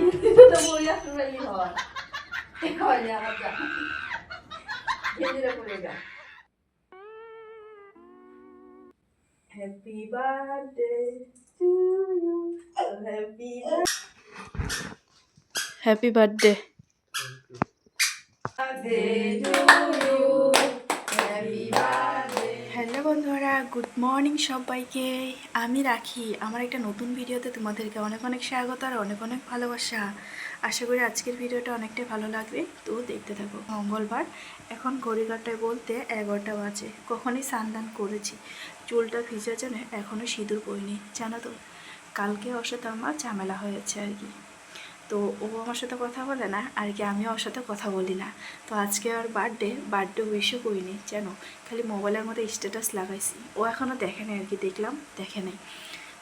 কিন্তু তো বইয়া শুনালি হয় হয় না আমার যা ভেতরে পড়ে যা happy birthday to you happy happy birthday birthday to you happy birthday hello বন্ধুরা, গুড মর্নিং সবাইকে। আমি রাখি। আমার একটা নতুন ভিডিওতে তোমাদেরকে অনেক অনেক স্বাগত আর অনেক অনেক ভালোবাসা। আশা করি আজকের ভিডিওটা অনেকটাই ভালো লাগবে। তো দেখতে থাকো, মঙ্গলবার। এখন ঘড়িঘাটায় বলতে এগারোটা বাজে। কখনই স্নান করেছি। চুলটা ভিজে জন্য এখনও সিঁদুর পরিনি জানো তো? কালকে ওর আমার ঝামেলা হয়েছে আর কি। তো ও আমার সাথে কথা বলে না, আর কি আমিও ওর সাথে কথা বলি না। তো আজকে আর বার্থডে বার্থডে উইশও করিনি যেন খালি মোবাইলের মধ্যে স্ট্যাটাস লাগাইছি। ও এখনও দেখে নাই আর কি, দেখলাম, দেখে নাই।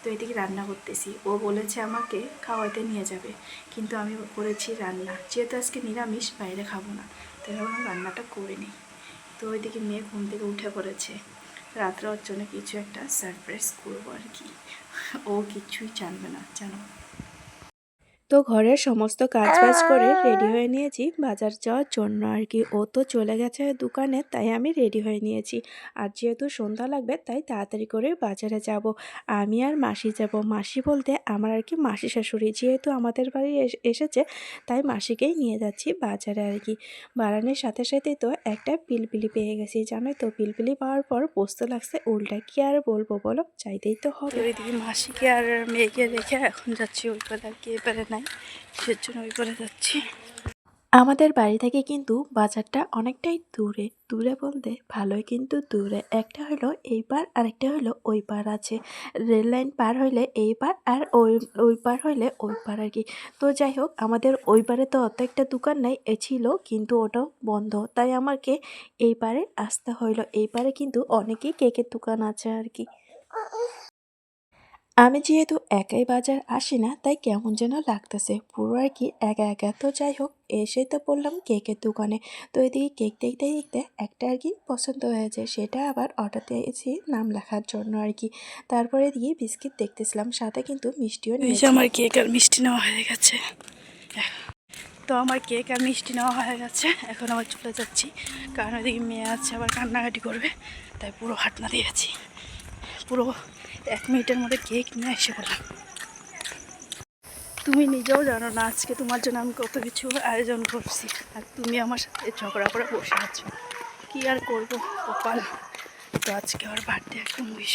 তো এদিকে রান্না করতেছি। ও বলেছে আমাকে খাওয়াতে নিয়ে যাবে, কিন্তু আমি করেছি রান্না। যেহেতু আজকে নিরামিষ, বাইরে খাব না। তাই ভাবলাম রান্নাটা করে নিই। তো ওইদিকে মেয়ে ঘুম থেকে উঠে পড়েছে। রাত্রে ওর জন্য কিছু একটা সারপ্রাইজ করব আর কি। ও কিছুই জানবে না, জানো? তো ঘরের সমস্ত কাজ বাজ করে রেডি হয়ে নিয়েছি। বাজার যাওয়ার জন্য আর কি। ও তো চলে গেছে দোকানে তাই আমি রেডি হয়ে নিয়েছি। আর যেহেতু সন্ধ্যা লাগবে তাই তাড়াতাড়ি করে বাজারে যাব। আমি আর মাসি যাব। মাসি বলতে আমার আর কি মাসি শাশুড়ি যেহেতু আমাদের বাড়ি এস- এসেছে তাই মাসিকেই নিয়ে যাচ্ছি বাজারে আর কি। বাড়ানোর সাথে সাথেই তো একটা পিলপিলি পেয়ে গেছি জানোই তো? পিলপিলি পাওয়ার পর বসতে লাগছে উল্টা কি আর বলব বলো? চাইতেই তো হবে। ওইদিকে মাসিকে আর মেয়েকে রেখে এখন যাচ্ছি ওই পারে আর কি এবারে নাই সেজন্য ওই পারে যাচ্ছি। আমাদের বাড়ি থেকে কিন্তু বাজারটা অনেকটাই দূরে। দূরে বলতে ভালোই কিন্তু দূরে। একটা হলো এই পার, আরেকটা হলো ওই পার আছে। রেল লাইন পার হইলে এই পার আর ওই ওই পার হইলে ওই পার আর কি। তো যাই হোক, আমাদের ওই পারে তো অত একটা দোকান নাই, এ ছিল কিন্তু ওটাও বন্ধ। তাই আমাকে এই পারে আসতে হইল। এই পারে কিন্তু অনেকেই কেকের দোকান আছে আর কি। আমি যেহেতু একাই বাজার আসি না তাই কেমন যেন লাগতেছে। পুরো আর কি একা একা। তো যাই হোক এসেই তো বললাম কেকের দোকানে। তো এদিকে কেক দেখতে দেখতে একটা আর কি পছন্দ হয়েছে সেটা আবার অর্ডার দিয়েছি নাম লেখার জন্য আর কি। তারপরে দিয়ে বিস্কিট দেখতেছিলাম সাথে কিন্তু মিষ্টিও নিয়েছি। আমার কেক আর মিষ্টি নেওয়া হয়ে গেছে। তো আমার কেক আর মিষ্টি নেওয়া হয়ে গেছে। এখন আবার চলে যাচ্ছি কারণ ওইদিকে মেয়ে আছে আবার কান্নাকাটি করবে তাই পুরো হাটনা দিয়েছি। পুরো এক মিনিটের মধ্যে কেক নিয়ে এসে বললাম তুমি নিজেও জানো না আজকে তোমার জন্য আমি কত কিছু আয়োজন করছি। আর তুমি আমার সাথে ঝগড়া করে বসে আছো। কী আর করব, কপাল। তো আজকে আমার বার্থডে একদম উইশ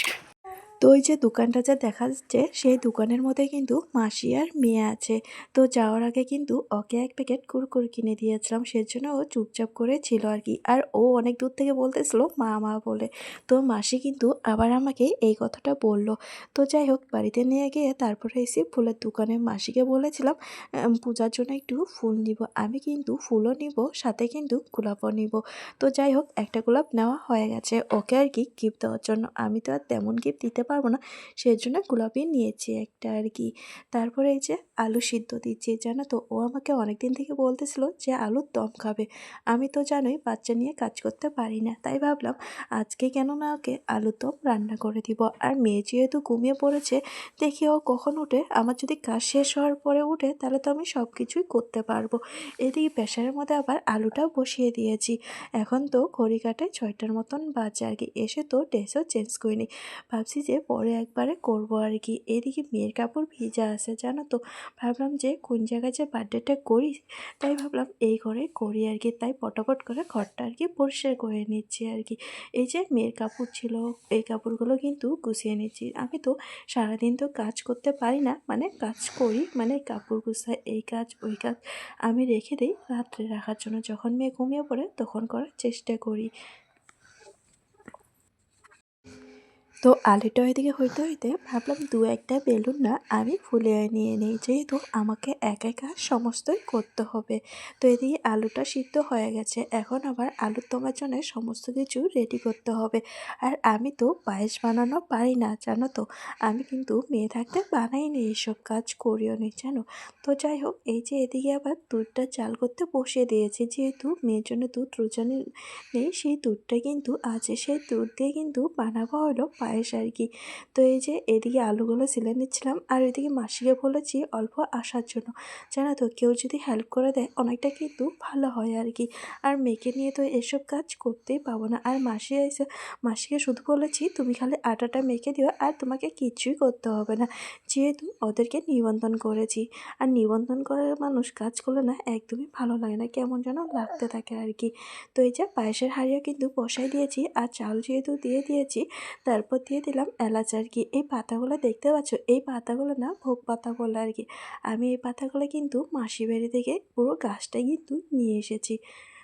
তো ওই যে দোকানটা যা দেখা যাচ্ছে, সেই দোকানের মধ্যে কিন্তু মাসি আর মেয়ে আছে। তো যাওয়ার আগে কিন্তু ওকে এক প্যাকেট কুরকুর কিনে দিয়েছিলাম, সেজন্য ও চুপচাপ করে ছিল আর কি। আর ও অনেক দূর থেকে বলতেছিল, মা মা বলে। তো মাসি কিন্তু আবার আমাকে এই কথাটা বলল। তো যাই হোক, বাড়িতে নিয়ে গিয়ে তারপরে এসে ফুলের দোকানে মাসিকে বলেছিলাম পূজার জন্য একটু ফুল নিব। আমি কিন্তু ফুলও নিব, সাথে কিন্তু গোলাপও নিব। তো যাই হোক, একটা গোলাপ নেওয়া হয়ে গেছে। ওকে আর কি গিফট দেওয়ার জন্য। আমি তো আর তেমন গিফট দিতে পারব না। সেই জন্য গোলাপই নিয়েছি একটা আর কি তারপরে এই যে আলু সিদ্ধ দিচ্ছি, জানো তো? ও আমাকে অনেক দিন থেকে বলতেছিল যে আলুর দম খাবে। আমি তো জানোই বাচ্চা নিয়ে কাজ করতে পারি না। তাই ভাবলাম আজকে কেন না ওকে আলুর দম রান্না করে দিব। আর মেয়ে যেহেতু ঘুমিয়ে পড়েছে, দেখি ও কখন উঠে? আমার যদি কাজ শেষ হওয়ার পরে উঠে, তাহলে তো আমি সব কিছুই করতে পারব। এদিকে প্রেশারের মধ্যে আবার আলুটাও বসিয়ে দিয়েছি। এখন তো ঘড়ি কাটে ছয়টার মতন বাজে আর কি এসে তো ড্রেসও চেঞ্জ করিনি। ভাবছি যে পরে একবারে করব আর কি এদিকে মেয়ের কাপড় ভিজা আছে, জানো তো। ভাবলাম যে কোন জায়গায় যে বার্থডেটা করি, তাই ভাবলাম এই ঘরে করি আর কি তাই পটাপট করে ঘরটা আর কি পরিষ্কার করে নিচ্ছি আর কি এই যে মেয়ের কাপড় ছিল, এই কাপড়গুলো কিন্তু গুছিয়ে নিচ্ছি। আমি তো সারাদিন তো কাজ করতে পারি না মানে কাজ করি মানে কাপড় গুছাই, এই কাজ, ওই কাজ। আমি রেখে দিই রাত্রে রাখার জন্য। যখন মেয়ে ঘুমিয়ে পড়ে, তখন করার চেষ্টা করি। তো আলুটা ওইদিকে হইতে হইতে ভাবলাম, দু একটা বেলুন না, আমি ফুলিয়ে নিয়ে নিই। যেহেতু আমাকে একা একা সমস্তই করতে হবে। তো এদিকে আলুটা সিদ্ধ হয়ে গেছে। এখন আবার আলুর তোমার জন্য সমস্ত কিছু রেডি করতে হবে। আর আমি তো পায়েস বানানো পারি না, জানো তো। আমি কিন্তু মেয়ে থাকতে বানাইনি এইসব কাজ, করিও নি, জানো। তো যাই হোক, এই যে এদিকে আবার দুধটা চাল করতে বসিয়ে দিয়েছি। যেহেতু মেয়ের জন্য দুধ রোজানি নেই, সেই দুধটা কিন্তু আছে সেই দুধ দিয়ে কিন্তু বানাবো হলো পায়েস পায়েস আর কি। তো এই যে এদিকে আলুগুলো সিলে নিচ্ছিলাম আর এদিকে মাসিকে বলেছি অল্প আসার জন্য। জানো তো, কেউ যদি হেল্প করে দেয়, অনেকটা কিন্তু ভালো হয় আর কি। আর মেয়েকে নিয়ে তো এসব কাজ করতেই পাবো না। আর মাসি এসে মাসিকে শুধু বলেছি, তুমি খালি আটাটা মেখে দিও আর তোমাকে কিছুই করতে হবে না। যেহেতু ওদেরকে নিবন্ধন করেছি। আর নিবন্ধন করার মানুষ কাজ করলে না একদমই ভালো লাগে না, কেমন যেন লাগতে থাকে আর কি। তো এই যে পায়েসের হাঁড়িও কিন্তু বসাই দিয়েছি। আর চাল যেহেতু দিয়ে দিয়েছি, তারপর দিয়ে দিলাম এলাচ আর কি। এই পাতাগুলো দেখতে পাচ্ছ? এই পাতাগুলো না ভোগ পাতাগুলো আর কি। আমি এই পাতাগুলো কিন্তু মাসি বাড়ি থেকে পুরো গাছটাই কিন্তু নিয়ে এসেছি।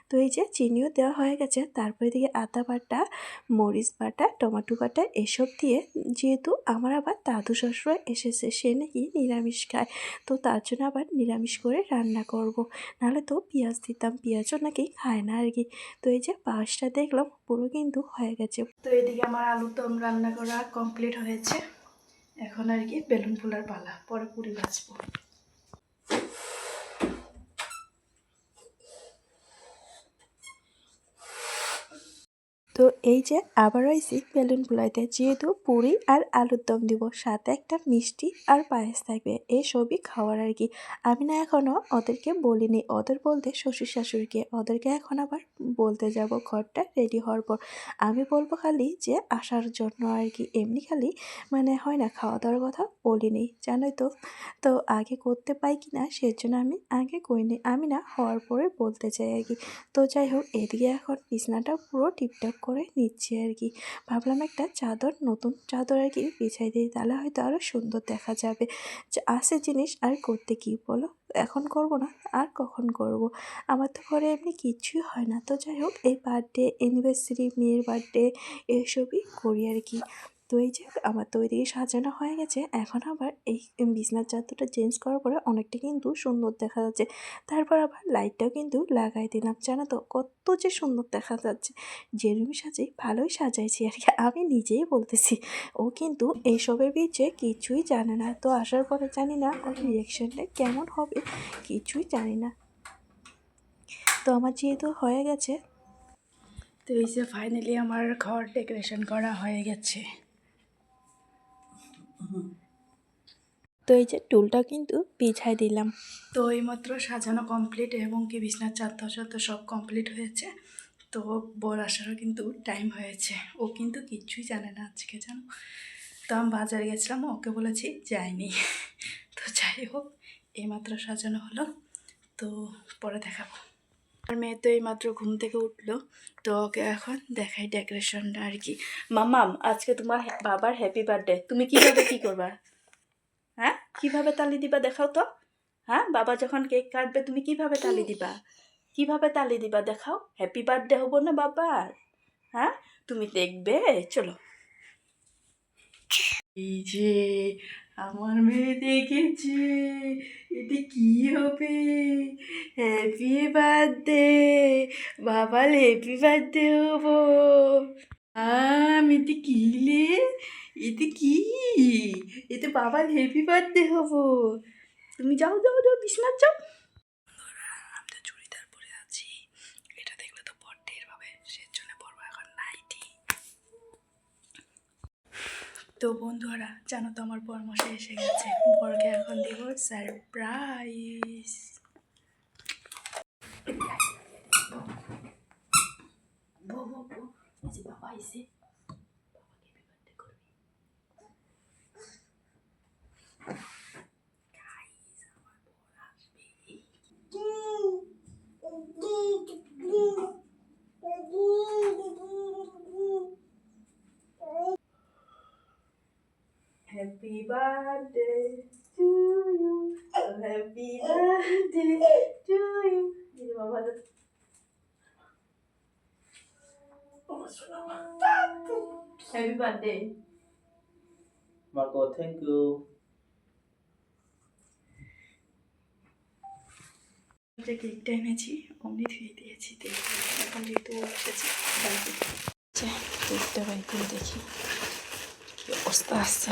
তো এই যে চিনিও দেওয়া হয়ে গেছে। তারপরে দিকে আদা বাটা, মরিচ বাটা, টমেটো বাটা এসব দিয়ে যেহেতু আমার আবার দাদু শ্বশুর এসেছে, সে নাকি নিরামিষ খায়। তো তার জন্য আবার নিরামিষ করে রান্না করব। নাহলে তো পেঁয়াজ দিতাম, পেঁয়াজও নাকি খায় না আর কি তো এই যে পায়েসটা দেখলাম, পুরো কিন্তু হয়ে গেছে। তো এদিকে আমার আলু দম রান্না করা কমপ্লিট হয়েছে। এখন আর কি বেলুন ফুলার পালা, পরে পুরি ভাজবো। তো এই যে আবার হয়েছি বেলুন ফুলাইতে যেহেতু পুরি আর আলুর দম দিব, সাথে একটা মিষ্টি আর পায়েস থাকবে, এই সবই খাওয়ার আর কি। আমি না এখনও ওদেরকে বলিনি, ওদের বলতে শ্বশুর শাশুড়িকে, ওদেরকে এখন আবার বলতে যাব, ঘরটা রেডি হওয়ার পর। আমি বলব খালি যে আসার জন্য আর কি, এমনি খালি মানে হয় না খাওয়া দাওয়ার কথা বলিনি, জানোই তো। তো আগে করতে পাই কি না, সেজন্য আমি আগে করিনি আমি না হওয়ার পরে বলতে চাই আর কি। তো যাই হোক, এদিকে এখন বিছনাটা পুরো টিপটপ করে নিচ্ছি আর কি। ভাবলাম একটা চাদর, নতুন চাদর আর কি বিছাই দিই, তাহলে হয়তো আরও সুন্দর দেখা যাবে। আসে জিনিস, আর করতে কি বলো? এখন করব না, আর কখন করব? আমার তো ঘরে এমনি কিছুই হয় না। তো যাই হোক, এই বার্থডে অ্যানিভার্সারি মেয়ের বার্থডে এসবই করি আর কি। তো এই যে আমার তো ওইদিকে সাজানো হয়ে গেছে, এখন আবার এই বিছনার চাদরটা চেঞ্জ করার পরে অনেকটা কিন্তু সুন্দর দেখা যাচ্ছে। তারপর আবার লাইটটাও কিন্তু লাগাই দিলাম, জানো তো? কত যে সুন্দর দেখা যাচ্ছে। যেরমি সাজাই, ভালোই সাজাইছি আর কি। আমি নিজেই বলতেছি, ও কিন্তু এইসবের বিচে কিছুই জানে না। তো আসার পরে জানি না ওর রিয়াকশানটা কেমন হবে, কিছুই জানি না। তো আমার যেহেতু হয়ে গেছে, তো এই যে ফাইনালি আমার ঘর ডেকোরেশন করা হয়ে গেছে। তো এই যে টুলটা কিন্তু বিছাই দিলাম। তো এইমাত্র সাজানো কমপ্লিট এবং কি বিছনার চাদর চাদর সব কমপ্লিট হয়েছে। তো বর আসারও কিন্তু টাইম হয়েছে। ও কিন্তু কিচ্ছুই জানে না আজকে জানো। তো আমি বাজারে গেছিলাম ওকে বলেছি যাইনি তো যাই হোক এইমাত্র সাজানো হলো। তো পরে দেখাবো। আর মেয়ে তো এইমাত্র ঘুম থেকে উঠল, তো ওকে এখন দেখাই ডেকোরেশনটা আর কি। মামাম আজকে তোমার বাবার হ্যাপি বার্থডে তুমি কীভাবে কি করবা? হ্যাঁ? কীভাবে তালি দিবা দেখাও তো। হ্যাঁ? বাবা যখন কেক কাটবে, তুমি কীভাবে তালি দিবা? কীভাবে তালি দিবা দেখাও? হ্যাপি বার্থডে হব না বাবার? হ্যাঁ? তুমি দেখবে, চলো। এই যে আমার মেয়ে দেখেছে এটা কি হবে? হ্যাপি বার্থডে বাবা হ্যাপি বার্থডে হব। আমি কি কিলে এতে কি? এতে বাবার হ্যাপি বার্থডে হব। তুমি যাও যাও যাও, বিশ্বনাথ, যাও আমি তো চুড়িদার পরে আছি এটা দেখলে তো বড় টের পাবে সেজন্য পরবো এখন নাইটি তো বন্ধুরা জানো তো আমার পরামর্শ এসে গেছে। বরকে এখন দিব সারপ্রাইজ বাবা এসে Happy birthday to you. Oh, happy birthday to you. Ini mama tuh. Happy birthday. Marco, thank you. যে কেকটা এনেছি অমনি ধুয়ে দিয়েছি এখন যেহেতু এসেছে বাড়িতে আচ্ছা কেকটা বাই করে দেখি কি অবস্থা আসছে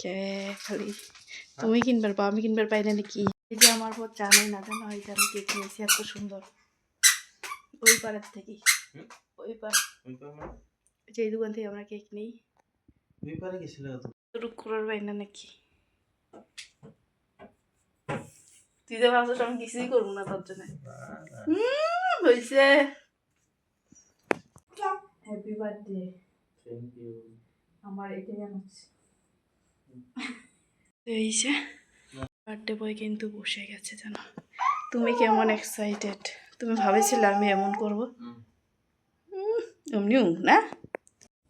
কে খালি? তুমি কিনবার পাও আমি কিনবার পাই না নাকি? এই যে আমার পর জানাই না জানো এই যে আমি কেক নিয়েছি এত সুন্দর। ওই পাড়ার থেকে। ওই পারে মানে? যে এই দোকান থেকে আমরা কেক নিই। ওই পারে গেছিল রুক করার পাই না নাকি? তুই ভাবছিস আমি কিছুই করব না তোর জন্য। হুম, হয়েছে হ্যাপি বার্থডে থ্যাংক ইউ আমার এটাই আনছে এই যে বার্থডে বয় কিন্তু বসে গেছে জানো তুমি কেমন এক্সাইটেড তুমি ভাবেছিলে আমি এমন করব এমনিও না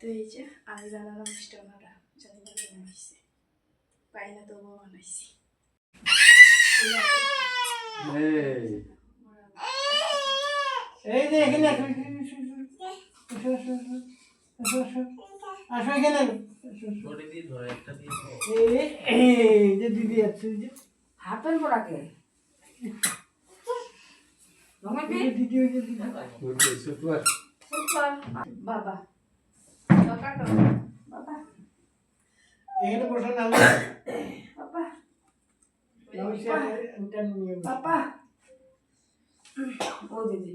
তো এই যে আমি বানালাম মিষ্টান্নটা জানি না কেমন হয়েছে পাই না তবুও বানাইছি এই যে এখানে আসো, এখানে। এই, যে দিদি আছে এই যে। হাতের যে দিদি ওই যে বাবা। বাবা এখানে বসে না। বাবা। বাবা। ও দিদি।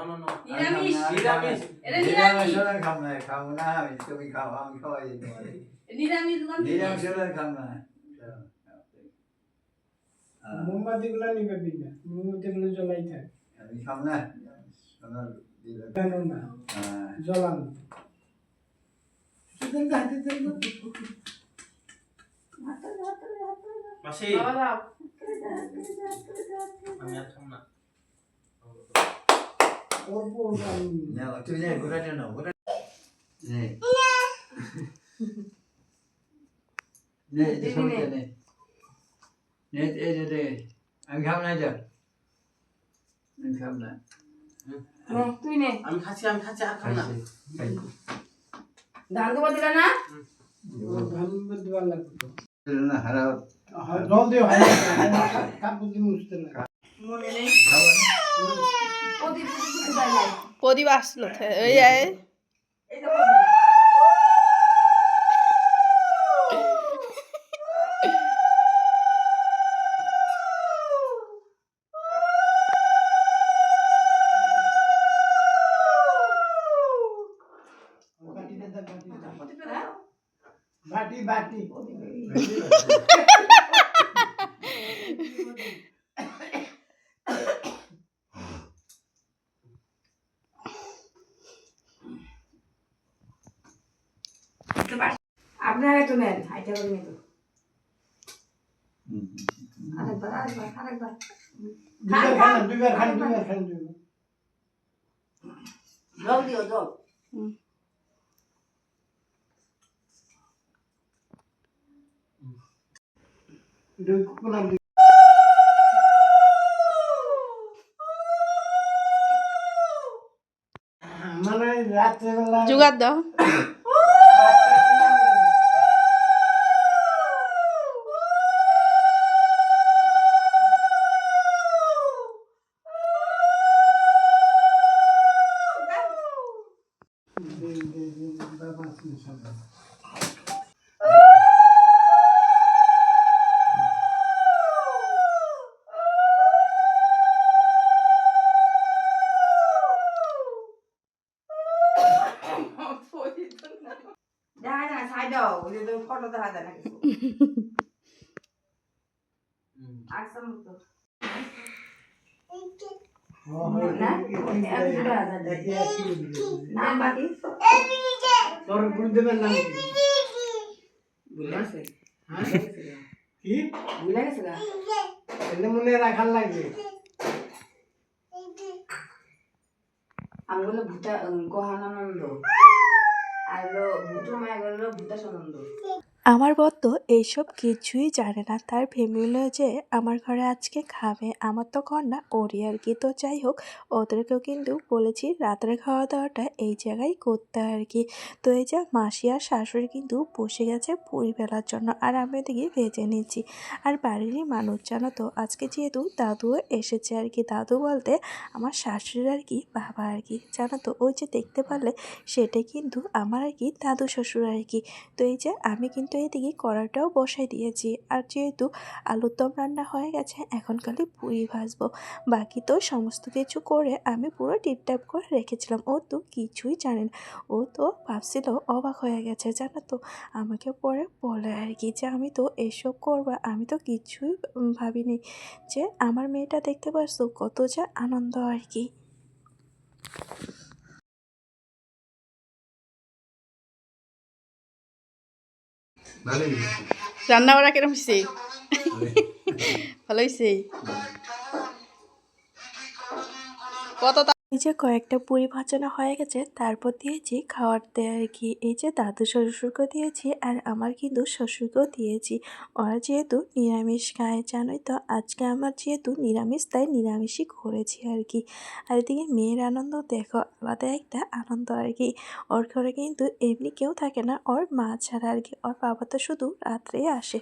না না না নিরামিষ নিরামিষ এটা নিরামিষ নিরামিষ খাম না খাব না আমি তুমি খাও আমি খাওয়াই দিতে পারি নিরামিষ নিরামিষ খাম না মোমবাতিগুলো নিবে বিনা মোমবাতিগুলো জ্বলাই থাক আমি খাম না সোনার দিলে কেন না জ্বলান হাতে দেন, হাতে দেন। মাসি বাবা আমি আর খাম না আমি- না ঘোরা নে নে নে। নে যে আমি খাম না যা আমি খাম না তুই নে আমি খাচ্ছি আমি খাচ্ছি আর খাম না ধান দেবো দিলা না ধান দেওয়ার লাগবে না হ্যাঁ, জল দিও হাতে কাপড় দিয়ে মুছতে লাগে মনে নেই প্রদীপ আসলো। ওই এই এই দুইবার খান না, দুইবার খান দুইবার খান দুইবার জল দিও জল দুই কোনা দুই মানে রাত্রেবেলা জোগাড় দাও গুরুদেবের নাম কি ভুলে গেছে হ্যাঁ? কি? ভুলে গেছে গা। এলে মনে রাখার লাগবে। আমি বলল ভূতা গহানানন্দ আর হলো ভূত মায়া গেল ভূতা সানন্দ। আমার বর তো এইসব কিছুই জানে না। তার ফ্যামিলিও যে আমার ঘরে আজকে খাবে। আমার তো না ওরই আর কি? তো যাই হোক, ওদেরকেও কিন্তু বলেছি রাতের খাওয়া দাওয়াটা এই জায়গায় করতে আর কি। তো এই যে মাসি আর শাশুড়ি কিন্তু বসে গেছে পুরি বেলার জন্য আর আমি ওদিকে ভেজে নিচ্ছি। আর বাড়িরই মানুষ জানো তো, আজকে যেহেতু দাদুও এসেছে আর কি। দাদু বলতে আমার শাশুড়ির আর কি বাবা আর কি। জানো তো, ওই যে দেখতে পারলে সেটা কিন্তু আমার আর কি দাদু শ্বশুর আর কি। তো এই যে আমি কিন্তু এদিকে কড়াটাও বসাই দিয়েছি। আর যেহেতু আলুর দম রান্না হয়ে গেছে, এখন খালি পুরি ভাজবো। বাকি তো সমস্ত কিছু করে আমি পুরো টিপটাপ করে রেখেছিলাম। ও তো কিছুই জানে না। ও তো ভাবছিল অবাক হয়ে গেছে, জানো তো? আমাকে পরে বলে আর কি যে, আমি তো এসব করব, আমি তো কিছুই ভাবিনি যে, আমার মেয়েটা দেখতে পারছ, কত যা আনন্দ আর কি। রান্না বাড়া কিরম হয়েছে। ভালো হয়েছে কত এই যে কয়েকটা পুরি ভাজানো হয়ে গেছে, তারপর দিয়েছি খাওয়ার দেয় আর কি। এই যে দাদু শ্বশুরকে দিয়েছি আর আমার কিন্তু শ্বশুরকেও দিয়েছি। ওরা যেহেতু নিরামিষ খায়, জানোই তো, আজকে আমার যেহেতু নিরামিষ, তাই নিরামিষই করেছি আর কি। আর এদিকে মেয়ের আনন্দ দেখো, আলাদা একটা আনন্দ আর কি। ওর ঘরে কিন্তু এমনি কেউ থাকে না, ওর মা ছাড়া আর কি। ওর বাবা তো শুধু রাত্রে আসে।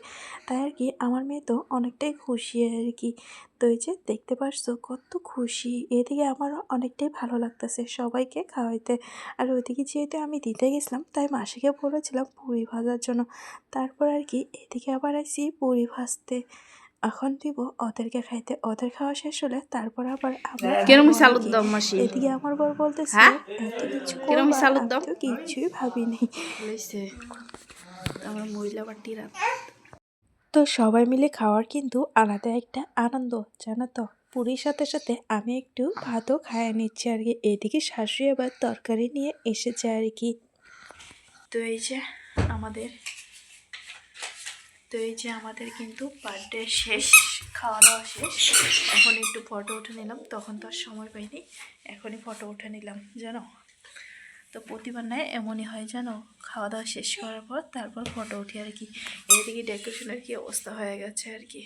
তাই আর কি আমার মেয়ে তো অনেকটাই খুশি আর কি। তো এই যে দেখতে পারছ কত খুশি। এদিকে আমারও অনেকটাই ভালো লাগতেছে সবাইকে খাওয়াইতে। আর ওইদিকে যেহেতু আমি দিতে গেছিলাম তাই মাসিকে বলেছিলাম পুরি ভাজার জন্য। তারপর আর কি এদিকে আবার আসি পুরি ভাজতে। এখন দিব ওদেরকে খাইতে। ওদের খাওয়া শেষ হলে তারপর আবার কিরম কি। দম মাসি? এদিকে আমার বর বলতেছে হ্যাঁ? এত কিছু কিরম দম? তো কিছুই ভাবিনি। আমার মহিলা বাটিরা তো সবাই মিলে খাওয়ার কিন্তু আলাদা একটা আনন্দ জানো তো? পুরীর সাথে সাথে আমি একটু ভাতও খাইয়ে নিচ্ছি আর কি। এদিকে শাশুড়ি আবার তরকারি নিয়ে এসেছে আর কি। তো এই যে আমাদের, তো এই যে আমাদের কিন্তু বার্থডে শেষ, খাওয়া দাওয়া শেষ। এখন একটু ফটো উঠে নিলাম, তখন তো আর সময় পাইনি। এখনই ফটো উঠে নিলাম, জানো? তো প্রতিবার নয় এমনই হয়, জানো? খাওয়া দাওয়া শেষ করার পর তারপর ফটো উঠি আর কি। এইদিকে ডেকোরেশনের কি অবস্থা হয়ে গেছে আর কি।